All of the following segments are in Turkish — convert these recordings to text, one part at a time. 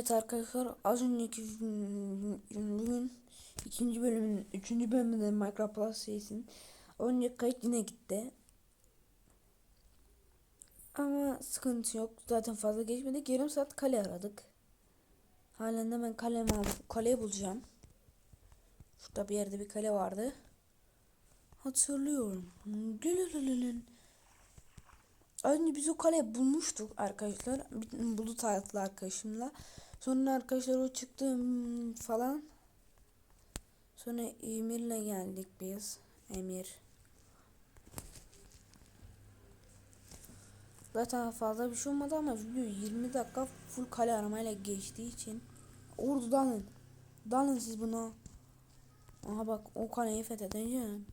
Evet arkadaşlar az önceki bugün ikinci bölümün üçüncü bölümünde Minecraft Plus serisinin önce kayıt yine gitti. Ama sıkıntı yok. Zaten fazla geçmedik. Yarım saat kale aradık. Halen de ben kalemi aldım. Kaleyi bulacağım. Şurada bir yerde bir kale vardı. Hatırlıyorum. Gülülülülün. Önce biz o kaleyi bulmuştuk arkadaşlar. Bulut adlı arkadaşımla. Sonra arkadaşlar o çıktı hmm, falan. Sonra Emir'le geldik biz. Emir. Zaten fazla bir şey olmadı ama video 20 dakika full kale aramayla geçtiği için. Ordu dalın. Dalın siz buna. Aha bak o kaleyi fethedeceğim.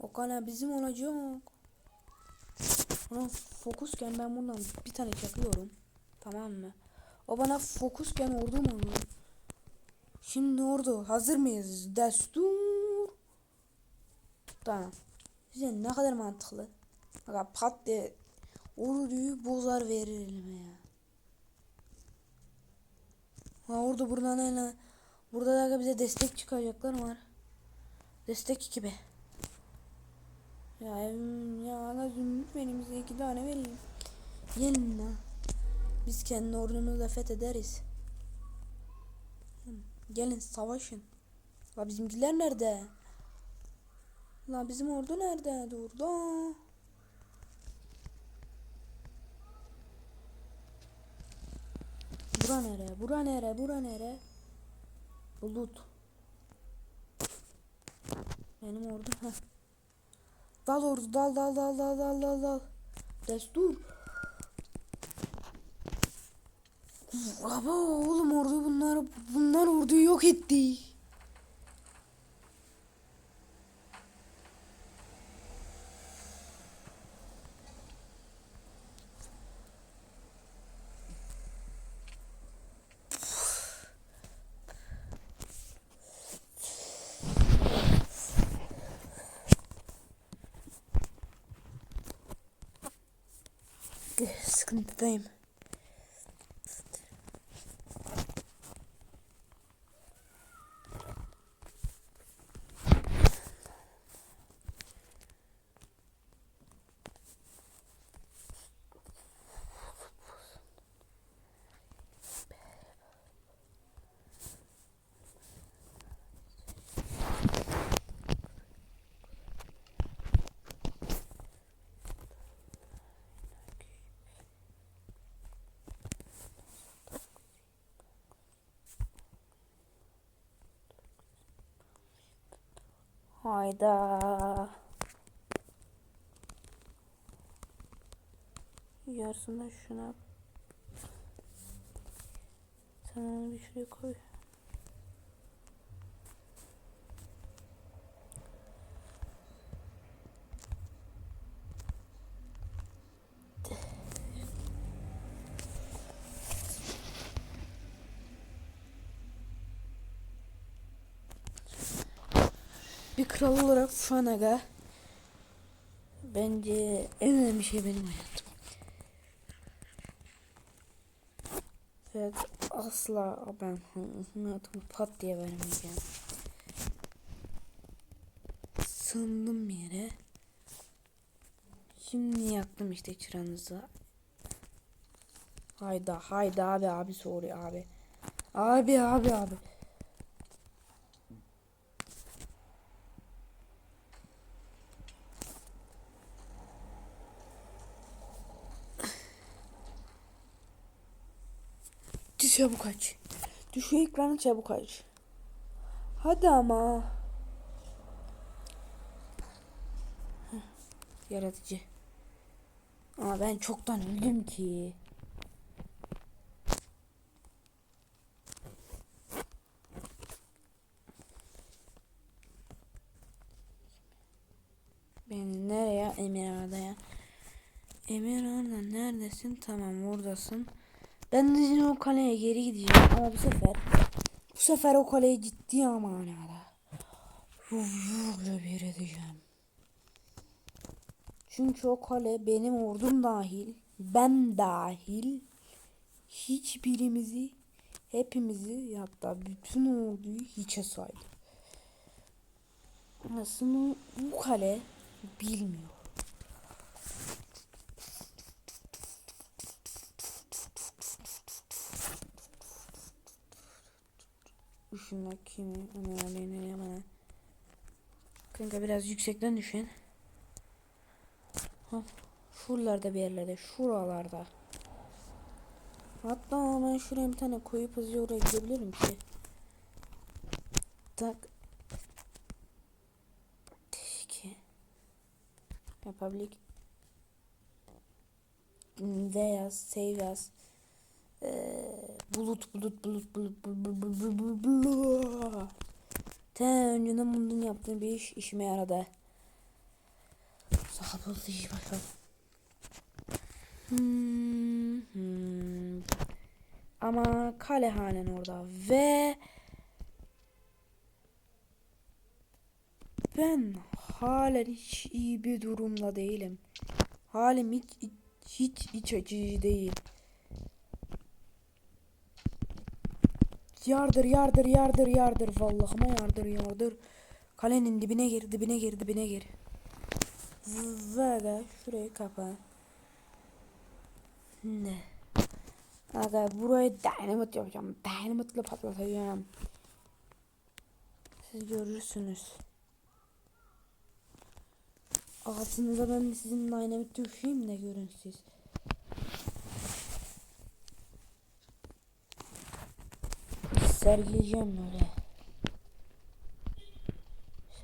O kale bizim olacak. Ona fokusken ben bundan bir tane çakıyorum. Tamam mı? O bana fokusken ordu mu olur? Şimdi ordu hazır mıyız? Destur. Tamam. Size ne kadar mantıklı. Bak pat diye orduyu bozar verir elime ya. Ha orada buradan hele burada da bize destek çıkacaklar var. Destek gibi. Ya evim ya ana zümrüt benim bize iki tane vereyim. Gelin lan. Biz kendi ordumuzu da fethederiz. Gelin savaşın. La bizimkiler nerede? La bizim ordu nerede? Durdu. Bura nere? Bura nere? Bura nere? Bulut. Benim ordu. Dal ordu dal dal dal dal dal dal dal. Destur. Aba oğlum ordu bunlar bunlar orduyu yok etti. Sıkıntıdayım. Hayda. Yarısını şuna. Sen onu bir şuraya koy. Kral olarak şu an aga bence en önemli şey benim hayatım. Evet asla ben hayatımı pat diye vermeyeceğim. Sığındım yere. Şimdi yaktım işte çıranızı. Hayda hayda abi abi soruyor abi. Abi abi abi. Çabuk aç. Düş şu ekranı çabuk aç. Hadi ama. Heh, Yaratıcı. Ama ben çoktan öldüm ki. Beni nereye? Emir Arda'ya. Emir neredesin? Tamam oradasın. Ben de yine o kaleye geri gideceğim ama bu sefer bu sefer o kaleyi ciddi manada bir edeceğim. Çünkü o kale benim ordum dahil, ben dahil hiçbirimizi hepimizi hatta bütün orduyu hiçe saydı. Aslında bu kale bilmiyor. Şunlar kimi? Aleyhine hemen. Kanka biraz yüksekten düşün. Ha, şuralarda bir yerlerde, şuralarda. Hatta ben şuraya bir tane koyup hızlıca oraya gidebilirim ki. Tak. Teşki. Republic. V yaz, save yaz bulut bulut bulut bulut bulut bulut bulut Te önceden bunun yaptığı bir iş işime yaradı. Sağ bulut işi bakalım. Hmm, hmm. Ama kale orada ve ben halen hiç iyi bir durumda değilim. Halim hiç hiç, hiç, hiç acıcı değil. Yardır yardır yardır yardır vallahıma yardır yardır. Kalenin dibine gir dibine gir dibine gir. Ve şurayı kapa. Ne? Aga burayı dynamite yapacağım. Dynamite'la patlatacağım. Siz görürsünüz. Altınıza ben sizin dynamite düşeyim de görün siz. Sergileyeceğim böyle.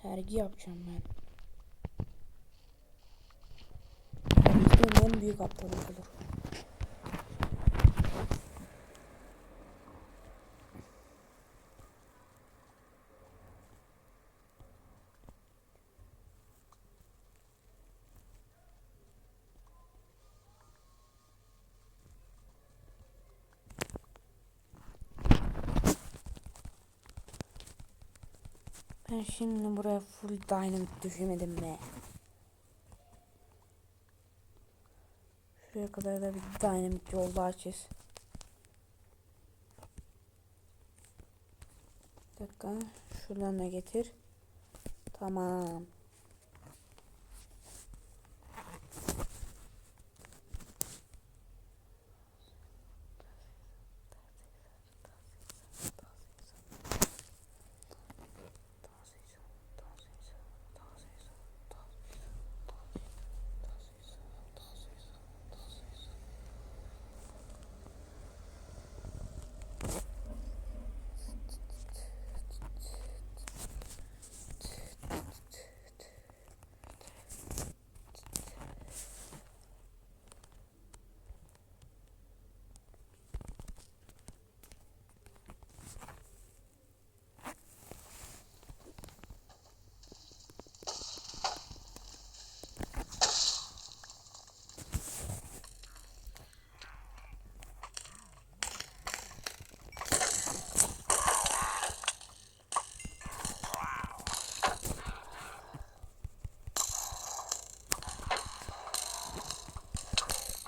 Sergi yapacağım ben. Bizde en büyük aptallık olur. Şimdi buraya full dynamite düşemedim mi? Şuraya kadar da bir dynamite yollar çiz. Bir dakika. Şuradan da getir. Tamam.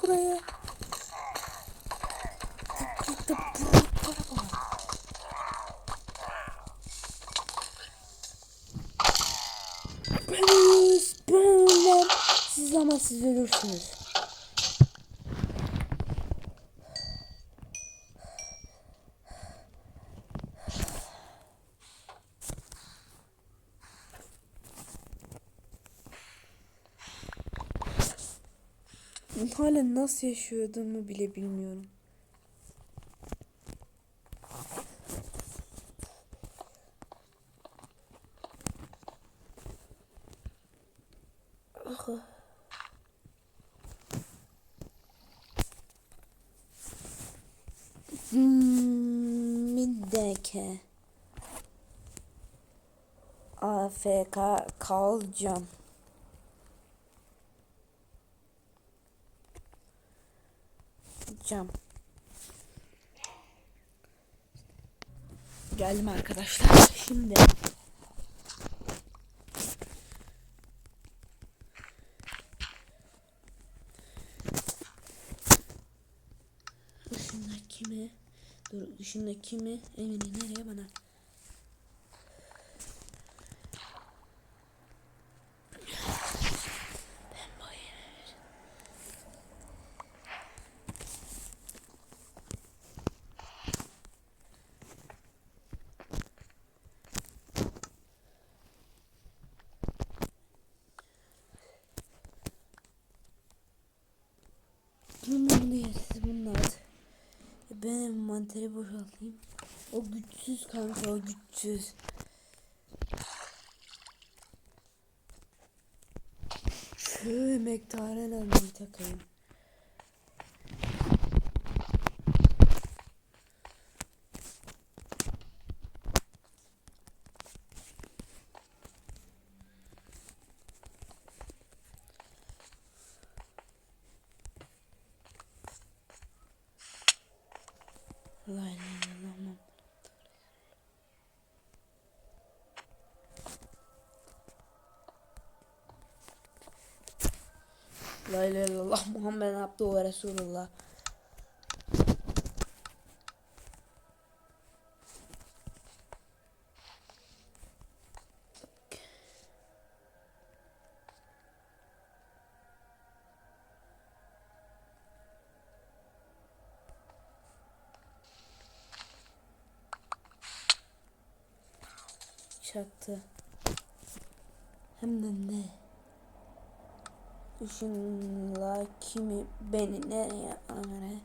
buraya. Ben ben siz ölürsünüz. Hala nasıl yaşıyordumu bile bilmiyorum. Ah. Dakika. AFK kalacağım. Cam. Geldim arkadaşlar. Şimdi Şunlar kimi? Dur dışında kimi? Emine nereye bana? Ben bayım. Bunun yersiz bunlar. Ben envanteri boşaltayım. O güçsüz kanka o güçsüz. Şu emektaren almayı takayım. La ilahe illallah Muhammed. Abduhu ve Resulullah. Çaktı. Hem de ne? Işınla kimi beni nereye amire?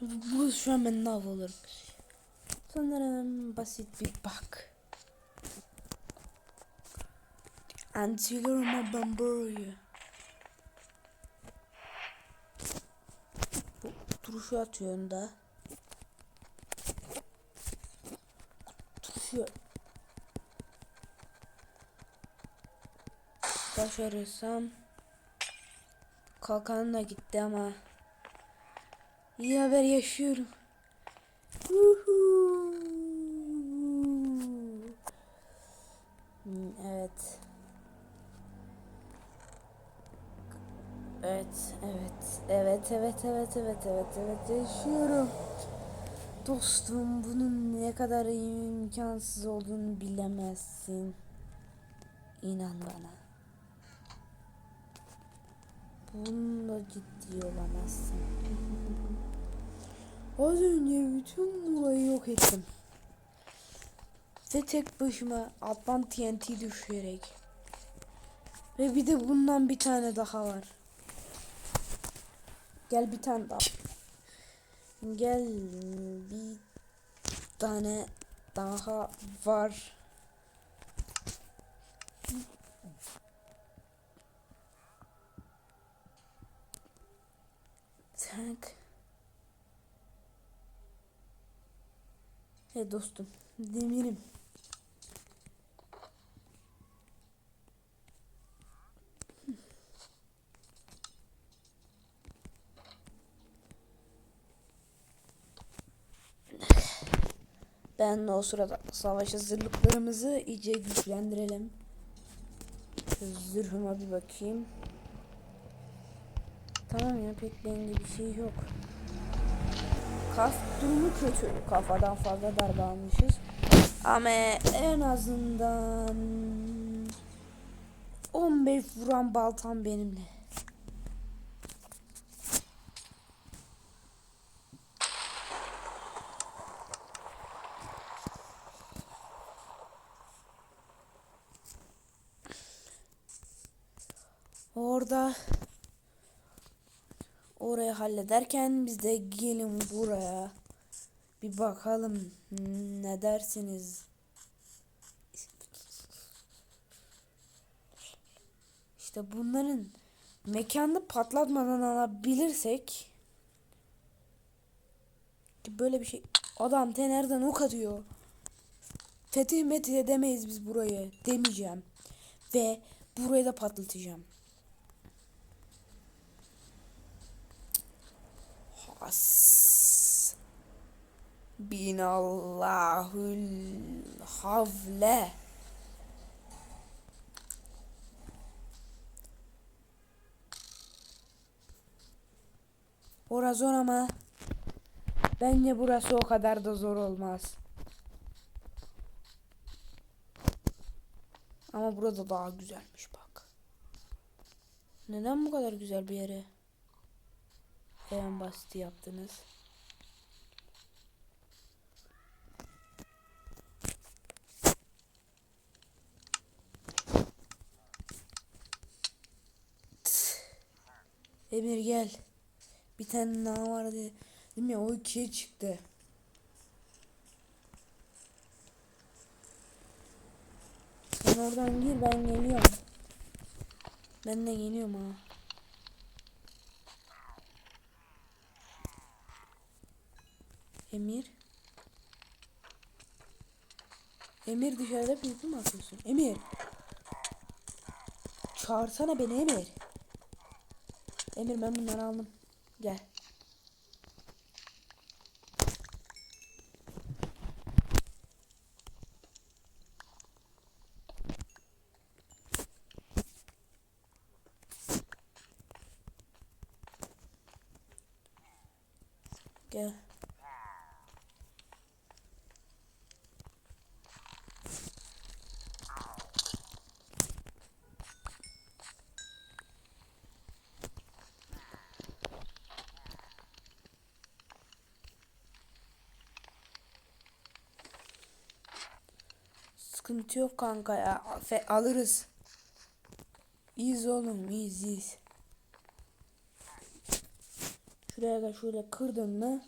Bu şu an ben ne olur? Sanırım basit bir bak. Antilorum ben buraya. Bu turşu atıyor önde. Turşu. Başarırsam kalkanla gitti ama iyi haber yaşıyorum. Huhu. Hmm, Evet. Evet, evet, evet, evet, evet, evet, yaşıyorum. Dostum, bunun ne kadar imkansız olduğunu bilemezsin. İnan bana. Bununla ciddi olamazsın. Az önce bütün olayı yok ettim. Ve tek başıma alttan TNT düşürerek. Ve bir de bundan bir tane daha var. Gel bir tane daha. Gel bir tane daha var. Tak. Hey dostum, demirim. Ben o sırada savaş hazırlıklarımızı iyice güçlendirelim. Şu Zırhıma bir bakayım. Tamam ya pek bende bir şey yok. Kas durumu kötü. Kafadan fazla darbe almışız. Ama en azından 15 vuran baltam benimle. Orada orayı hallederken biz de gelin buraya bir bakalım ne dersiniz? İşte bunların mekanını patlatmadan alabilirsek ki böyle bir şey adam tenerden ok atıyor. Fetih metih edemeyiz biz burayı demeyeceğim. Ve burayı da patlatacağım. Has. Binallahül havle. Orası zor ama bence burası o kadar da zor olmaz. Ama burada daha güzelmiş bak. Neden bu kadar güzel bir yere en basit yaptınız? Emir gel. Bir tane daha vardı. Değil mi? O ikiye çıktı. Sen oradan gir ben geliyorum. Ben de geliyorum ha. Emir. Emir dışarıda pipi mi atıyorsun? Emir. Çağırsana beni Emir. Emir ben bunları aldım. Gel. Sıkıntı yok kanka ya. Fe alırız. İyiyiz oğlum iyiyiz iyiyiz. Şuraya da şöyle kırdın mı?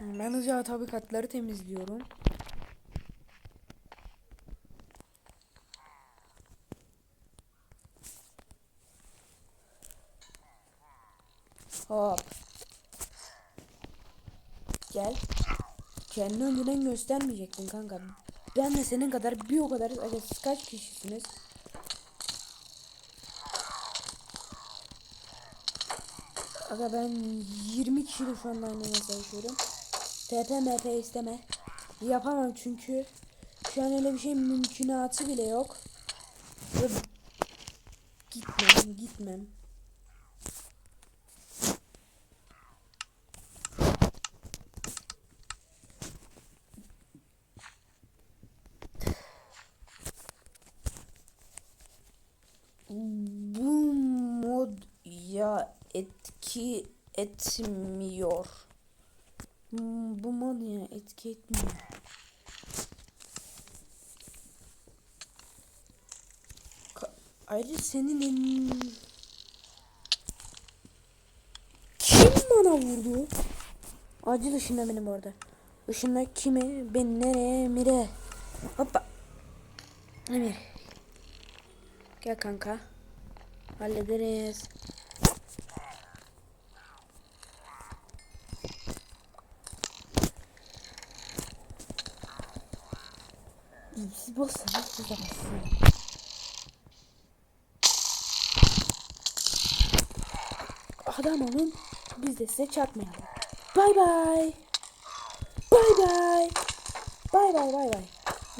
Ben hızlıca tabi katları temizliyorum. Hop. Gel. Kendini önceden göstermeyecektin kanka. Ben de senin kadar bir o kadar siz kaç kişisiniz? Aga ben 20 kişiyle şu anda oynamaya çalışıyorum. TP isteme. Yapamam çünkü şu an öyle bir şey mümkünatı bile yok. Gitmem gitmem. Bu mod ya etki etmiyor. Hmm, Bu mod ya etki etmiyor. Ka- Ayrıca senin en... Kim bana vurdu? Acil ışınla benim orada. Işınla kimi? Ben nereye? Emir'e. Hoppa. Emir. Gel kanka. Hallederiz. Siz basın. Adam olun, biz de size çarpmayalım. Bay bay. Bay bay. Bay bay bay bay.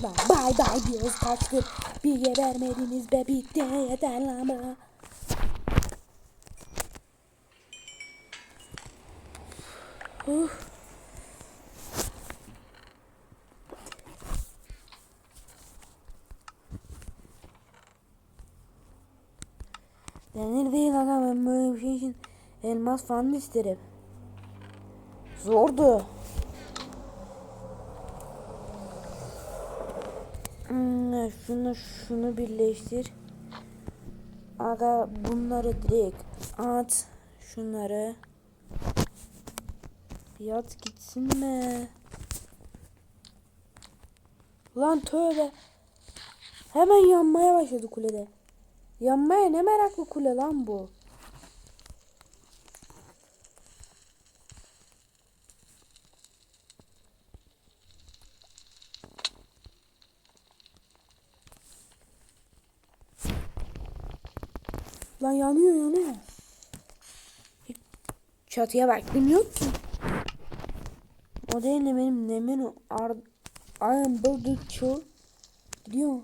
Bay bay bay diyoruz kaçtır. Bir gebermediniz be bitti yeter lan bana. Uh. Denir değil aga ben böyle bir şey için elmas falan isterim. Zordu. Hmm, şunu şunu birleştir. Aga bunları direkt at. Şunları. Bir at gitsin mi? Lan tövbe. Hemen yanmaya başladı kulede. Yanmaya ne meraklı kule lan bu. Lan yanıyor yanıyor. Çatıya baktım yok ki. O değil de benim nemin ar I am building gidiyor.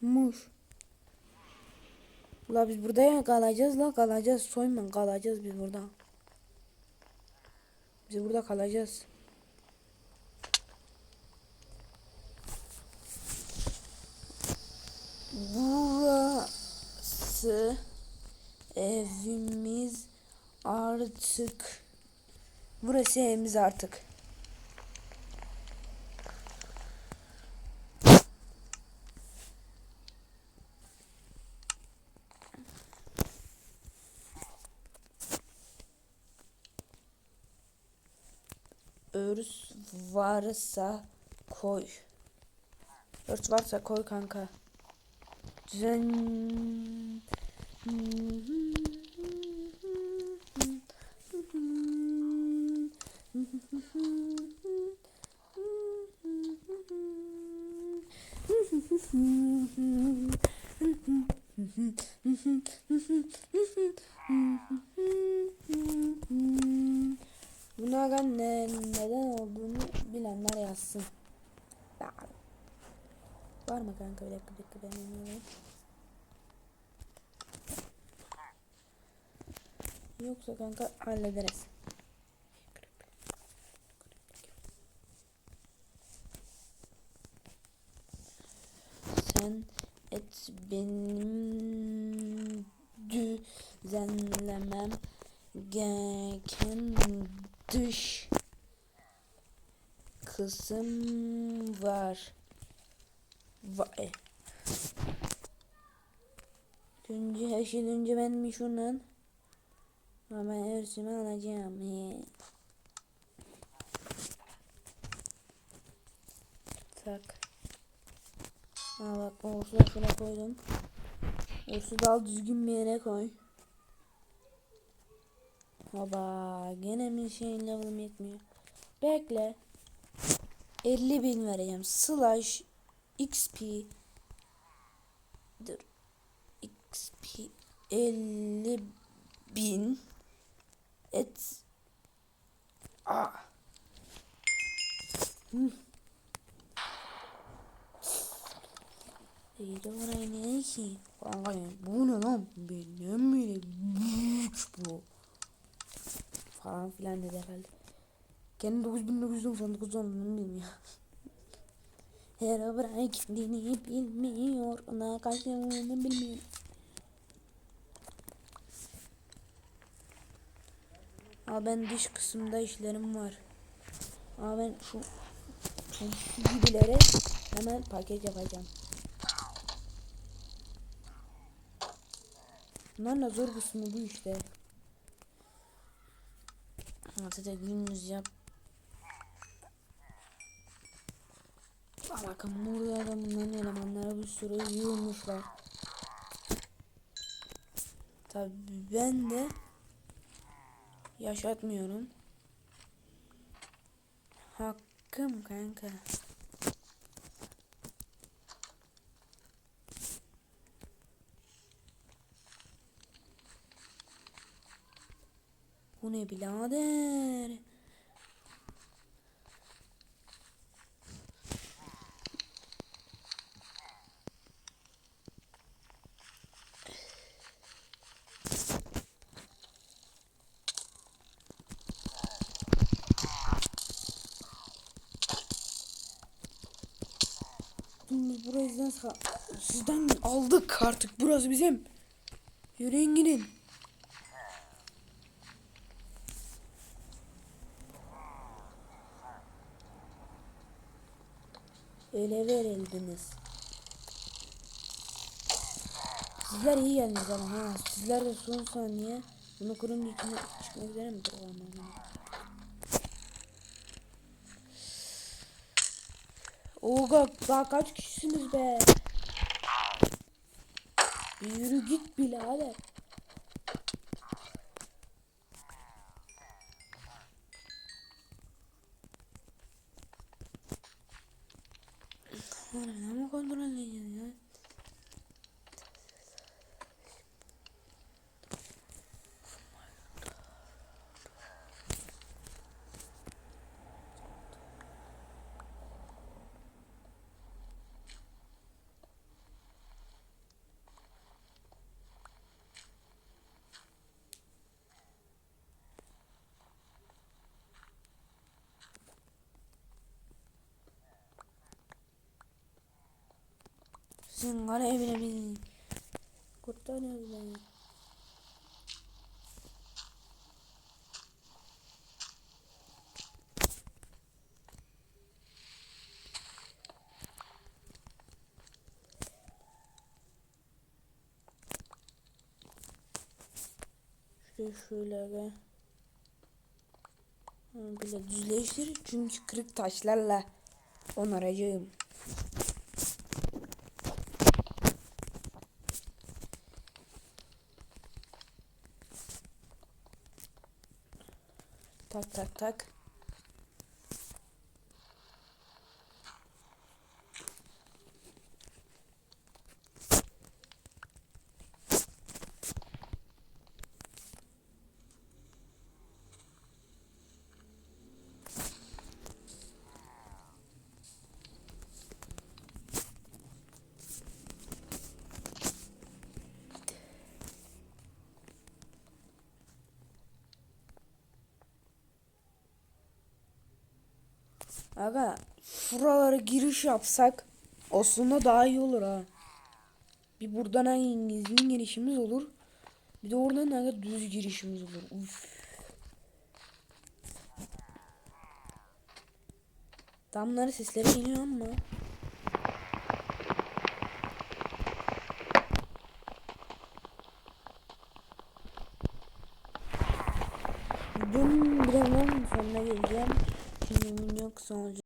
Muş. La biz burada ya kalacağız la kalacağız soyma kalacağız biz burada. Biz burada kalacağız. Burası evimiz artık. Burası evimiz artık. Örs varsa koy. Örs varsa koy kanka. Düzen... Bunlardan ne, neden olduğunu bilenler yazsın. Ya. Var mı kanka bir dakika bir dakika ben bilmiyorum. Yoksa kanka hallederiz. Sen et benim düzenlemem gereken dış kısım var. Vay. Önce her şeyden önce ben bir şundan ama ben örsümü alacağım. He. Tak. Ha bak orsu da şuna koydum. Orsu da al düzgün bir yere koy. Baba gene bir şeyin level'ım yetmiyor. Bekle. 50 bin vereceğim. Slash XP Dur. XP 50 bin et Aa. Hı. İyi de ne ki? Vay bu ne lan? Benim büyük bu. Falan filan dedi herhalde. Kendi 9999 olduğunu bilmiyor. Her bırak kendini bilmiyor. Ona karşılığını bilmiyor. Ama ben dış kısımda işlerim var. Ama ben şu, şu gibilere hemen paket yapacağım. Bunların da zor kısmı bu işte. Zaten günümüz yap. Bakın burada da bunların elemanları bir sürü yığılmışlar. Tabi ben de yaşatmıyorum. Hakkım kanka. Bu ne birader? Biz burayı sizden, aldık artık. Burası bizim. Yürüyün gidin. Öyle verildiniz. Sizler iyi geldiniz ama ha. Sizler de son saniye bunu kurunca içine çıkmak üzere mi? Oga daha kaç kişisiniz be? Yürü git birader. Harbiden mi kontrol edeceğiz ya? Kara evine mi? Kurtarıyoruz beni. Şöyle şöyle be. Böyle düzleştir çünkü kırık taşlarla onaracağım. Tak tak Aga şuralara giriş yapsak aslında daha iyi olur ha. Bir buradan İngiliz'in girişimiz olur. Bir de oradan aga düz girişimiz olur. Uf. Damları sesleri geliyor ama. som